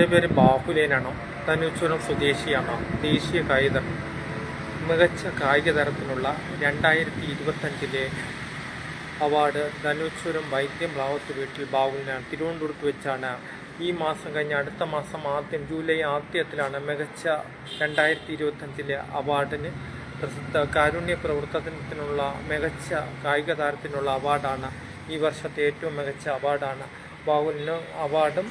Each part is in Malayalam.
എന്റെ പേര് ബാഹുലേനാണ്? തനുച്ചുരം സ്വദേശിയാണ്? ദേശീയ കായിക മികച്ച കായിക തരത്തിനുള്ള രണ്ടായിരത്തി ഇരുപത്തഞ്ചിലെ അവാർഡ് ധനുച്ചുരം വൈദ്യം റാവത്ത് വീട്ടിൽ ബാഹുലിനാണ്. തിരുവനന്തപുരത്ത് വെച്ചാണ്. ഈ മാസം കഴിഞ്ഞ അടുത്ത മാസം ആദ്യം ജൂലൈ ആദ്യത്തിലാണ് മികച്ച രണ്ടായിരത്തി ഇരുപത്തഞ്ചിലെ അവാർഡിന് പ്രസിദ്ധ കാരുണ്യ പ്രവർത്തനത്തിനുള്ള മികച്ച കായിക താരത്തിനുള്ള അവാർഡാണ്. ഈ വർഷത്തെ ഏറ്റവും മികച്ച അവാർഡാണ്. ബാഹുലിന് അവാർഡും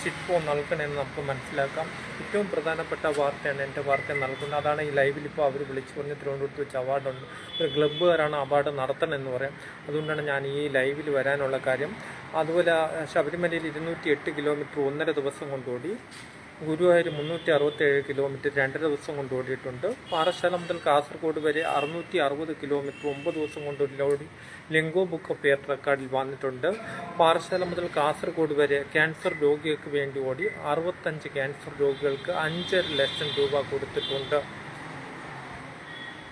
സിറ്റ്കോ നൽകണമെന്ന് നമുക്ക് മനസ്സിലാക്കാം. ഏറ്റവും പ്രധാനപ്പെട്ട വാർത്തയാണ് എന്റെ വാർത്ത നൽകുന്നത്. അതാണ് ഈ ലൈവിൽ ഇപ്പോൾ അവർ വിളിച്ചു പറഞ്ഞ് തിരുവനന്തപുരത്ത് വെച്ച് അവാർഡുണ്ട് ഒരു ക്ലബ്ബുകാരാണ് അവാർഡ് നടത്തണമെന്ന് പറയാം. അതുകൊണ്ടാണ് ഞാൻ ഈ ലൈവിൽ വരാനുള്ള കാര്യം. അതുപോലെ ശബരിമലയിൽ ഇരുന്നൂറ്റി എട്ട് കിലോമീറ്റർ ഒന്നര ദിവസം കൊണ്ടോടി ഗുരുവായൂർ മുന്നൂറ്റി അറുപത്തേഴ് കിലോമീറ്റർ രണ്ടര ദിവസം കൊണ്ട് ഓടിയിട്ടുണ്ട്. പാറശാല മുതൽ കാസർഗോഡ് വരെ അറുന്നൂറ്റി അറുപത് കിലോമീറ്റർ ഒമ്പത് ദിവസം കൊണ്ട് ഓടി ലെങ്കോ ബുക്ക് ഓഫ് എയർ റെക്കോർഡിൽ വന്നിട്ടുണ്ട്. പാറശാല മുതൽ കാസർഗോഡ് വരെ ക്യാൻസർ രോഗികൾക്ക് വേണ്ടി ഓടി അറുപത്തഞ്ച് ക്യാൻസർ രോഗികൾക്ക് അഞ്ചര ലക്ഷം രൂപ കൊടുത്തിട്ടുണ്ട്.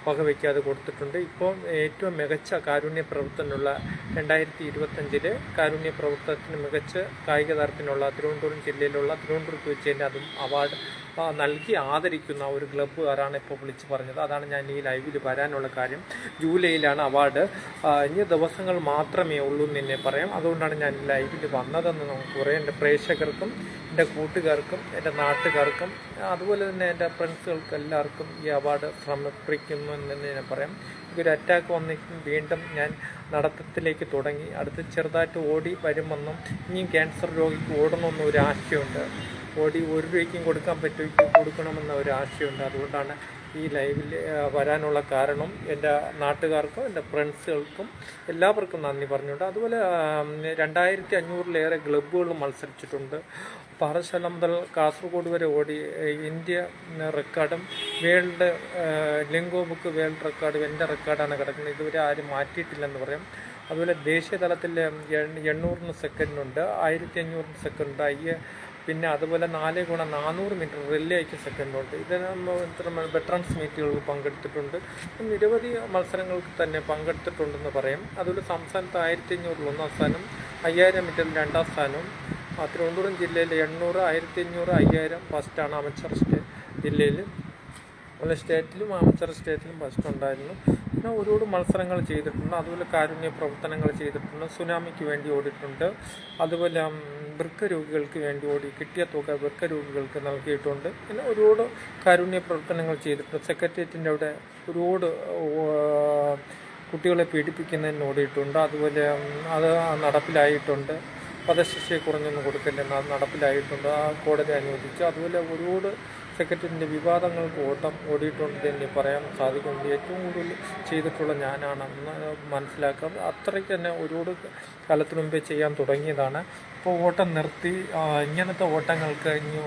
വകവയ്ക്കാതെ കൊടുത്തിട്ടുണ്ട്. ഇപ്പോൾ ഏറ്റവും മികച്ച കാരുണ്യ പ്രവർത്തനമുള്ള രണ്ടായിരത്തി ഇരുപത്തഞ്ചിൽ കാരുണ്യ പ്രവർത്തനത്തിന് മികച്ച കായിക താരത്തിനുള്ള തിരുവനന്തപുരം ജില്ലയിലുള്ള തിരുവനന്തപുരത്ത് വെച്ച് തന്നെ അതും അവാർഡ് നൽകി ആദരിക്കുന്ന ഒരു ക്ലബ്ബുകാരാണ് ഇപ്പോൾ വിളിച്ച് പറഞ്ഞത്. അതാണ് ഞാൻ ഈ ലൈവിൽ വരാനുള്ള കാര്യം. ജൂലൈയിലാണ് അവാർഡ്. ഇനി ദിവസങ്ങൾ മാത്രമേ ഉള്ളൂ എന്ന് തന്നെ പറയാം. അതുകൊണ്ടാണ് ഞാൻ ലൈവിൽ വന്നതെന്ന് നമുക്ക് പറയാം. എന്റെ പ്രേക്ഷകർക്കും എന്റെ കൂട്ടുകാർക്കും എന്റെ നാട്ടുകാർക്കും അതുപോലെ തന്നെ എന്റെ ഫ്രണ്ട്സുകൾക്ക് എല്ലാവർക്കും ഈ അവാർഡ് സമർപ്പിക്കുന്നു എന്ന് ഞാൻ പറയാം. എനിക്കൊരു അറ്റാക്ക് വന്നിട്ടും വീണ്ടും ഞാൻ നടത്തത്തിലേക്ക് തുടങ്ങി. അടുത്ത് ചെറുതായിട്ട് ഓടി വരുമെന്നും ഇനിയും ക്യാൻസർ രോഗിക്ക് ഓടണമെന്നും ഒരു ആശയമുണ്ട്. ഓടി ഒരു രൂപയ്ക്കും കൊടുക്കാൻ പറ്റും കൊടുക്കണമെന്ന ഒരു ആശയമുണ്ട്. അതുകൊണ്ടാണ് ഈ ലൈവിൽ വരാനുള്ള കാരണം എന്റെ നാട്ടുകാർക്കും എന്റെ ഫ്രണ്ട്സുകൾക്കും എല്ലാവർക്കും നന്ദി പറഞ്ഞുകൊണ്ട്. അതുപോലെ രണ്ടായിരത്തി അഞ്ഞൂറിലേറെ ക്ലബ്ബുകൾ മത്സരിച്ചിട്ടുണ്ട്. പാറശാല മുതൽ കാസർഗോഡ് വരെ ഓടി ഇന്ത്യ റെക്കോർഡും വേൾഡ് ലിംഗോ ബുക്ക് വേൾഡ് റെക്കോർഡും എന്റെ റെക്കോർഡാണ് കിടക്കുന്നത്. ഇതുവരെ ആരും മാറ്റിയിട്ടില്ലെന്ന് പറയാം. അതുപോലെ ദേശീയ തലത്തിൽ എണ്ണൂറിന് സെക്കൻഡുണ്ട് ആയിരത്തി അഞ്ഞൂറിന് സെക്കൻഡുണ്ട് അയ്യ പിന്നെ അതുപോലെ നാല് ഗുണം നാനൂറ് മീറ്റർ റിലേയ്ക്ക് സെക്കൻഡുണ്ട്. ഇത് വെറ്ററൻസ് മീറ്റുകളിൽ പങ്കെടുത്തിട്ടുണ്ട്. നിരവധി മത്സരങ്ങൾക്ക് തന്നെ പങ്കെടുത്തിട്ടുണ്ടെന്ന് പറയാം. അതുപോലെ സംസ്ഥാനത്ത് ആയിരത്തി അഞ്ഞൂറിൽ ഒന്നാം സ്ഥാനം അയ്യായിരം മീറ്ററിൽ രണ്ടാം സ്ഥാനവും തിരുവനന്തപുരം ജില്ലയിൽ എണ്ണൂറ് ആയിരത്തി അഞ്ഞൂറ് അയ്യായിരം ഫസ്റ്റാണ് അമച്ചർ സ്റ്റേ ജില്ലയിൽ. അതുപോലെ സ്റ്റേറ്റിലും അമച്ചർ സ്റ്റേറ്റിലും ഫസ്റ്റ് ഉണ്ടായിരുന്നു. പിന്നെ ഒരുപാട് മത്സരങ്ങൾ ചെയ്തിട്ടുണ്ട്. അതുപോലെ കാരുണ്യ പ്രവർത്തനങ്ങൾ ചെയ്തിട്ടുണ്ട്. സുനാമിക്ക് വേണ്ടി ഓടിയിട്ടുണ്ട്. അതുപോലെ വൃക്ക രോഗികൾക്ക് വേണ്ടി ഓടി കിട്ടിയ തുക വൃക്ക രോഗികൾക്ക് നൽകിയിട്ടുണ്ട്. പിന്നെ ഒരുപാട് കാരുണ്യ പ്രവർത്തനങ്ങൾ ചെയ്തിട്ടുണ്ട്. സെക്രട്ടേറിയറ്റിന്റെ അവിടെ ഒരുപാട് കുട്ടികളെ പീഡിപ്പിക്കുന്നതിന് ഓടിയിട്ടുണ്ട്. അതുപോലെ അത് നടപ്പിലായിട്ടുണ്ട്. വധശിക്ഷയെ കുറഞ്ഞൊന്നും കൊടുക്കില്ലെന്ന് അത് നടപ്പിലായിട്ടുണ്ട്. ആ കോടതി അനുവദിച്ചു. അതുപോലെ ഒരുപാട് സെക്രട്ടറിന്റെ വിവാദങ്ങൾക്ക് ഓട്ടം ഓടിയിട്ടുണ്ട് എന്ന് പറയാൻ സാധിക്കുന്നുണ്ട്. ഏറ്റവും കൂടുതൽ ചെയ്തിട്ടുള്ള ഞാനാണെന്ന് മനസ്സിലാക്കാം അത്രയ്ക്ക് തന്നെ ഒരുപാട് കാലത്തിന് മുമ്പേ ചെയ്യാൻ തുടങ്ങിയതാണ്. ഇപ്പോൾ ഓട്ടം നിർത്തി ഇങ്ങനത്തെ ഓട്ടങ്ങൾക്ക് ഇനി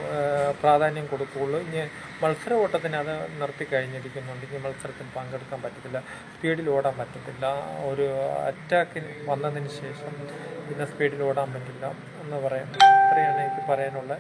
പ്രാധാന്യം കൊടുക്കുകയുള്ളൂ. ഇനി മത്സര ഓട്ടത്തിന് അത് നിർത്തി കഴിഞ്ഞിരിക്കുന്നുണ്ട്. ഇനി മത്സരത്തിൽ പങ്കെടുക്കാൻ പറ്റത്തില്ല. സ്പീഡിൽ ഓടാൻ പറ്റത്തില്ല. ഒരു അറ്റാക്കിന് വന്നതിന് ശേഷം പിന്നെ സ്പീഡിൽ ഓടാൻ പറ്റില്ല എന്ന് പറയാം ഇത്രയാണ് എനിക്ക് പറയാനുള്ളത്.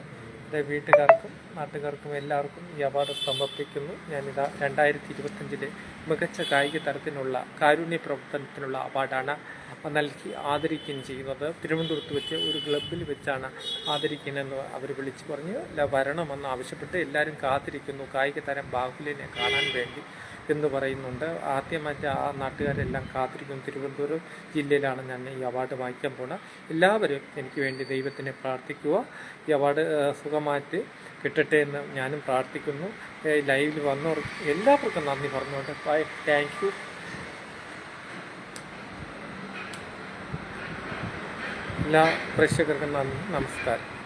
എന്റെ വീട്ടുകാർക്കും നാട്ടുകാർക്കും എല്ലാവർക്കും ഈ അവാർഡ് സമർപ്പിക്കുന്നു. ഞാനിതാ രണ്ടായിരത്തി ഇരുപത്തഞ്ചിലെ മികച്ച കായിക തരത്തിനുള്ള കാരുണ്യ പ്രവർത്തനത്തിനുള്ള അവാർഡാണ് നൽകി ആദരിക്കുകയും ചെയ്യുന്നത്. തിരുവനന്തപുരത്ത് വെച്ച് ഒരു ക്ലബിൽ വെച്ചാണ് ആദരിക്കുന്നതെന്ന് അവർ വിളിച്ചു പറഞ്ഞ്. "ഇല്ല, വരണമെന്ന് ആവശ്യപ്പെട്ട് എല്ലാവരും കാത്തിരിക്കുന്നു. കായിക താരം ബാഹുലിനെ കാണാൻ വേണ്ടി. എന്ന് പറയുന്നുണ്ട്. ആദ്യമായിട്ട് ആ നാട്ടുകാരെല്ലാം കാത്തിരിക്കും തിരുവനന്തപുരം ജില്ലയിലാണ് ഞാൻ ഈ അവാർഡ് വാങ്ങിക്കാൻ പോകുന്നത് എല്ലാവരും എനിക്ക് വേണ്ടി ദൈവത്തിനെ പ്രാർത്ഥിക്കുക. ഈ അവാർഡ് സുഖമായിട്ട് കിട്ടട്ടെ എന്ന് ഞാനും പ്രാർത്ഥിക്കുന്നു. ലൈവിൽ വന്നവർ എല്ലാവർക്കും നന്ദി പറഞ്ഞുകൊണ്ട് ബൈ. Thank you. എല്ലാ പ്രേക്ഷകർക്കും നന്ദി. നമസ്കാരം.